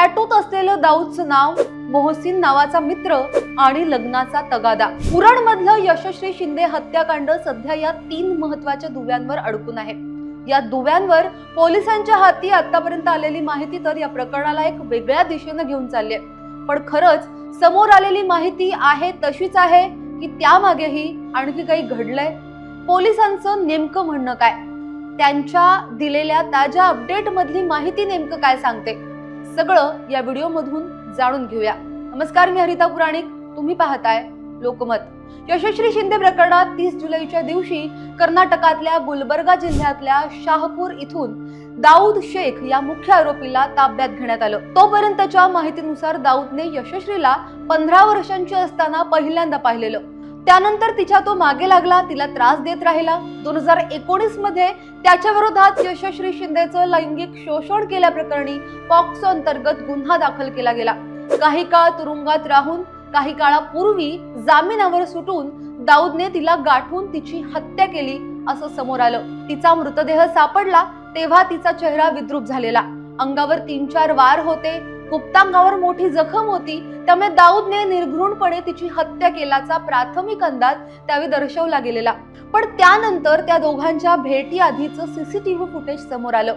टॅटूत असलेलं दाऊदचं नाव मोहसिन नावाचा मित्र आणि लग्नाचा तगादा. उरण मधलं यशस्वी शिंदे हत्याकांड सध्या या तीन महत्त्वाच्या दुव्यांवर अडकून आहे. या दुव्यांवर पोलिसांच्या हाती आतापर्यंत आलेली माहिती तर या प्रकरणाला एक वेगळ्या दिशेनं घेऊन चालली आहे. पण खरंच समोर आलेली माहिती आहे तशीच आहे की त्यामागेही आणखी काही घडलंय? पोलिसांचं नेमकं म्हणणं काय? त्यांच्या दिलेल्या ताज्या अपडेट मधली माहिती नेमकं काय सांगते? सगळं या व्हिडिओ मधून जाणून घेऊया. नमस्कार मी हरिता पुराणिक. तुम्ही पाहताय लोकमत. यशस्वी शिंदे प्रकरणात तीस जुलैच्या दिवशी कर्नाटकातल्या गुलबर्गा जिल्ह्यातल्या शाहपूर इथून दाऊद शेख या मुख्य आरोपीला ताब्यात घेण्यात आलं. तोपर्यंतच्या माहितीनुसार दाऊदने यशस्वीला पंधरा वर्षांची असताना पहिल्यांदा पाहिलेलं. त्यानंतर तिच्या तो मागे लागला तिला त्रास देत राहिला. दोन हजार एकोणीसमध्ये त्याच्या विरोधात यशस्वी शिंदेचं लैंगिक शोषण केल्याप्रकरणी पॉक्सो अंतर्गत गुन्हा दाखल केला गेला. काही काळ तुरुंगात राहून काही काळापूर्वी जामिनावर सुटून दाऊदने तिला गाठून तिची हत्या केली असं समोर आलं. तिचा मृतदेह सापडला तेव्हा तिचा चेहरा विद्रूप झालेला. अंगावर तीन चार वार होते गुप्तांगावर मोठी जखम होती. त्यामुळे दाऊदने निर्घृणपणे तिची हत्या केल्याचा प्राथमिक अंदाज त्यावेळी दर्शवला गेलेला. पण त्यानंतर त्या दोघांच्या भेटी आधीच सीसीटीव्ही फुटेज समोर आलं.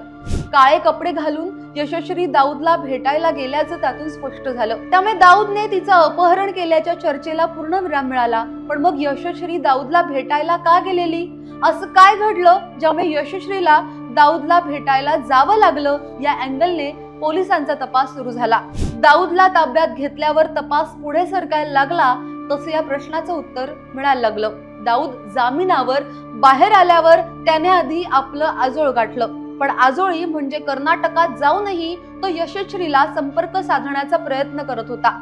काळे कपडे घालून यशस्वी दाऊदला भेटायला गेल्याचं त्यातून स्पष्ट झालं. त्यामुळे दाऊदने तिचं अपहरण केल्याच्या चर्चेला पूर्ण विराम मिळाला. पण मग यशस्वी दाऊदला भेटायला का गेलेली? असं काय घडलं ज्यामुळे यशस्वीला दाऊदला भेटायला जावं लागलं या अँगलने पोलिसांचा तपास सुरू झाला. दाऊदला ताब्यात घेतल्यावर तपास पुढे सरकायला लागला तसं या प्रश्नाचं उत्तर मिळायला लागलं. दाऊद जामिनावर बाहेर आल्यावर त्याने आधी आपलं आजोळ गाठलं. पण आजोळी म्हणजे कर्नाटकात जाऊनही तो यशस्वीला संपर्क साधण्याचा प्रयत्न करत होता.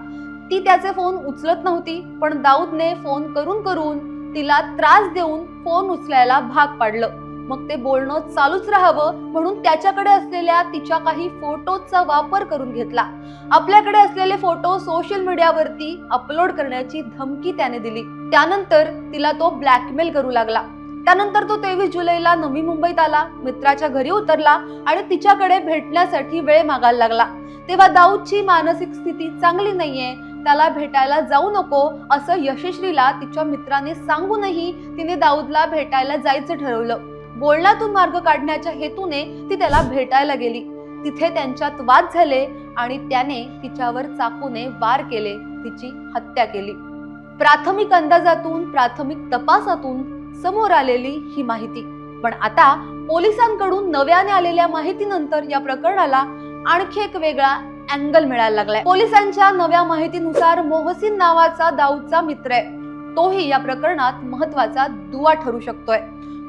ती त्याचे फोन उचलत नव्हती पण दाऊदने फोन करून करून तिला त्रास देऊन फोन उचलायला भाग पाडलं. मग ते बोलणं चालूच राहावं म्हणून त्याच्याकडे असलेल्या तिच्या काही फोटोचा वापर करून घेतला. आपल्याकडे असलेले फोटो सोशल मीडियावरती अपलोड करण्याची धमकी त्याने दिली. त्यानंतर तिला तो ब्लॅकमेल करू लागला. त्यानंतर तो तेवीस जुलैला नवी मुंबईत आला मित्राच्या घरी उतरला आणि तिच्याकडे भेटण्यासाठी वेळ मागायला लागला. तेव्हा दाऊदची मानसिक स्थिती चांगली नाहीये त्याला भेटायला जाऊ नको असं यशस्वीला तिच्या मित्राने सांगूनही तिने दाऊदला भेटायला जायचं ठरवलं. बोलण्यातून मार्ग काढण्याच्या हेतूने ती त्याला भेटायला गेली. तिथे त्यांच्यात वाद झाले आणि त्याने तिच्यावर चाकूने वार केले. तिची हत्या केली. प्राथमिक अंदाजातून प्राथमिक तपासातून समोर आलेली ही माहिती. पण आता पोलिसांकडून नव्याने आलेल्या माहितीनंतर या प्रकरणाला आणखी एक वेगळा अँगल मिळायला लागलाय. पोलिसांच्या नव्या माहितीनुसार मोहसिन नावाचा दाऊदचा मित्र आहे. तोही या प्रकरणात महत्त्वाचा दुवा ठरू शकतोय.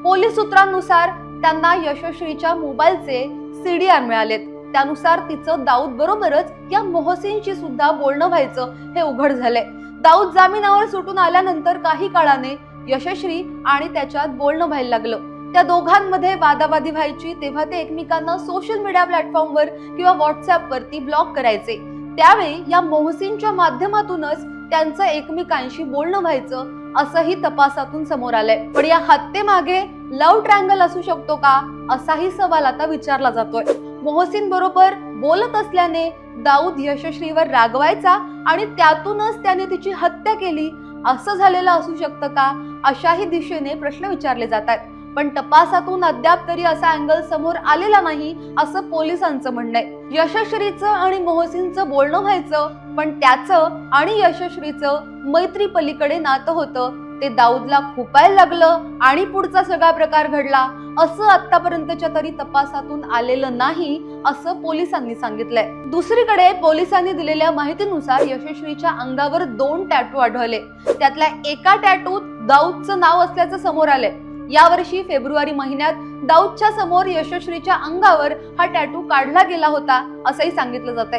पोलीस सूत्रांनुसार त्यांना यशस्वीच्या मोबाईलचे सीडीआर मिळालेत. त्यानुसार तिचं दाऊद बरोबरच या मोहसिनशी सुद्धा बोलणं व्हायचं हे उघड झालंय. दाऊद जामिनावर सुटून आल्यानंतर काही काळाने यशश्री आणि त्याच्यात बोलणं व्हायला लागलं. त्या दोघांमध्ये वादावादी व्हायची तेव्हा ते एकमेकांना सोशल मीडिया प्लॅटफॉर्मवर किंवा व्हॉट्सअपवरती ब्लॉक करायचे. त्यावेळी या मोहसिनच्या माध्यमातूनच त्यांचं एकमेकांशी बोलणं व्हायचं असंही तपासातून समोर आलंय. पण या हत्येमागे लव्ह ट्रँगल असू शकतो का? असाही सवाल आता विचारला जातोय. मोहसिन बरोबर बोलत असल्याने दाऊद यशस्वीवर रागवायचा आणि त्यातूनच त्याने तिची हत्या केली. असं झालेलं असू शकतं का? अशाही दिशेने प्रश्न विचारले जातात पण तपासातून अद्याप तरी असा अँगल समोर आलेला नाही असं पोलिसांचं म्हणणं आहे. यशश्रीचं आणि मोहसिनचं बोलणं व्हायचं पण त्याचं आणि यशस्वीचं मैत्री पलीकडे नातं होतं. ते दाऊदला खुपायला लागलं आणि पुढचा सगळा प्रकार घडला. असं आतापर्यंतच्या तरी तपासातून आलेलं नाही असं पोलिसांनी सांगितलंय. दुसरीकडे पोलिसांनी दिलेल्या माहितीनुसार यशस्वीच्या अंगावर दोन टॅटू आढळले. त्यातल्या एका टॅटूत दाऊदचं नाव असल्याचं समोर आलंय. यावर्षी फेब्रुवारी महिन्यात दाऊदच्या समोर यशस्वीच्या अंगावर हा टॅटू काढला गेला होता असंही सांगितलं जात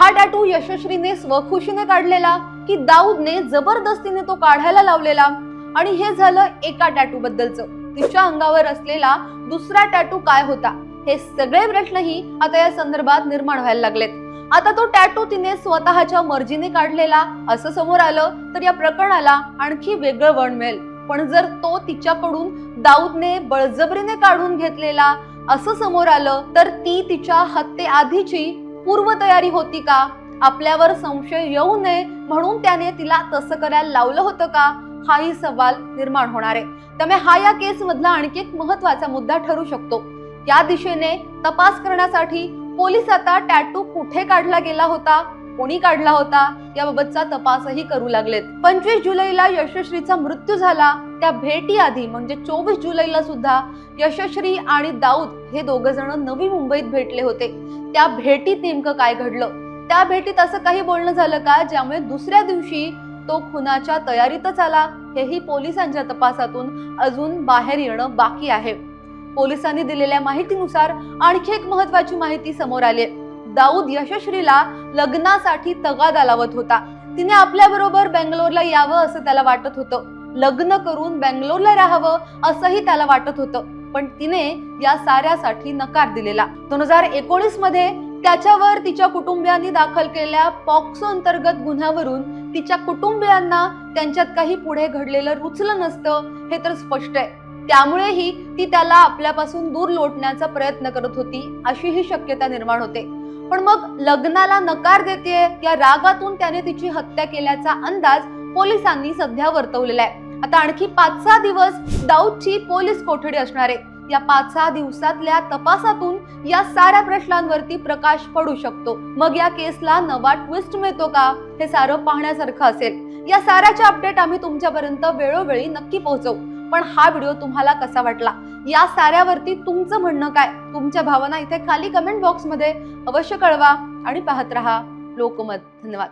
हा टॅटू यशस्वीने स्वखुशीने काढलेला की दाऊदने जबरदस्तीने तो काढायला लावलेला? आणि हे झालं एका टॅटू बद्दलचं. तिच्या अंगावर असलेला दुसरा टॅटू काय होता? हे सगळे प्रश्नही आता या संदर्भात निर्माण व्हायला लागलेत. आता तो टॅटू तिने स्वतःच्या मर्जीने काढलेला असं समोर आलं तर या प्रकरणाला आणखी वेगळं वळण मिळेल. पण जर तो तिच्याकडून दाऊदने बळजबरीने काढून घेतलेला असं समोर आलं तर ती तिच्या हत्येआधीची पूर्वतयारी होती का? आपल्यावर संशय येऊ नये म्हणून त्याने तिला तसं करायला लावलं होतं का? हाही सवाल निर्माण होणार आहे. त्यामुळे हा या केस मधला आणखी एक महत्त्वाचा मुद्दा ठरू शकतो. या दिशेने तपास करण्यासाठी पोलीस आता टॅटू कुठे काढला गेला होता? कोणी काढला होता? याबाबतचा तपासही करू लागलेत. पंचवीस जुलैला यशस्वीचा मृत्यू झाला. त्या भेटी आधी म्हणजे चोवीस जुलैला सुद्धा यशस्वी आणि दाऊद हे दोघ जण नवी मुंबईत भेटले होते. त्या भेटीत नेमकं काय घडलं? त्या भेटीत असं काही बोलणं झालं का? ज्यामुळे दुसऱ्या दिवशी तो खुनाच्या तयारीतच आला. हेही पोलिसांच्या तपासातून अजून बाहेर येणं बाकी आहे. पोलिसांनी दिलेल्या माहितीनुसार आणखी एक महत्वाची माहिती समोर आली दाऊद यशस्वीला लग्नासाठी तगादा लावत होता. तिने आपल्या बरोबर बेंगलोरला यावं असं त्याला वाटत होतं. लग्न करून बेंगलोरला राहावं असंही त्याला वाटत होतं. पण तिने या साऱ्यासाठी नकार दिलेला. दोन हजार एकोणीसमध्ये त्याच्यावर तिच्या कुटुंबियांनी दाखल केलेल्या पॉक्सो अंतर्गत गुन्ह्यावरून तिच्या कुटुंबियांना त्यांच्यात काही पुढे घडलेलं रुचलं नसतं हे तर स्पष्ट आहे. त्यामुळेही ती त्याला आपल्यापासून दूर लोटण्याचा प्रयत्न करत होती अशी ही शक्यता निर्माण होते. पण मग लग्नाला नकार देते या रागातून त्याने तिची हत्या केल्याचा अंदाज पोलिसांनी सध्या वर्तवलेला आहे आता आणखी पाच सहा दिवस दाऊदची पोलीस कोठडी असणार आहे. या पाच सहा दिवसातल्या तपासातून या साऱ्या प्रश्नांवरती प्रकाश पडू शकतो. मग या केसला नवा ट्विस्ट मिळतो का? हे सारं पाहण्यासारखं असेल. या साऱ्याचे अपडेट आम्ही तुमच्यापर्यंत वेळोवेळी नक्की पोहोचवू. पण हा व्हिडिओ तुम्हाला कसा वाटला? या साऱ्यावरती तुमचं म्हणणं काय? तुमच्या भावना इथे खाली कमेंट बॉक्समध्ये अवश्य कळवा आणि पाहत रहा. लोकमत. धन्यवाद.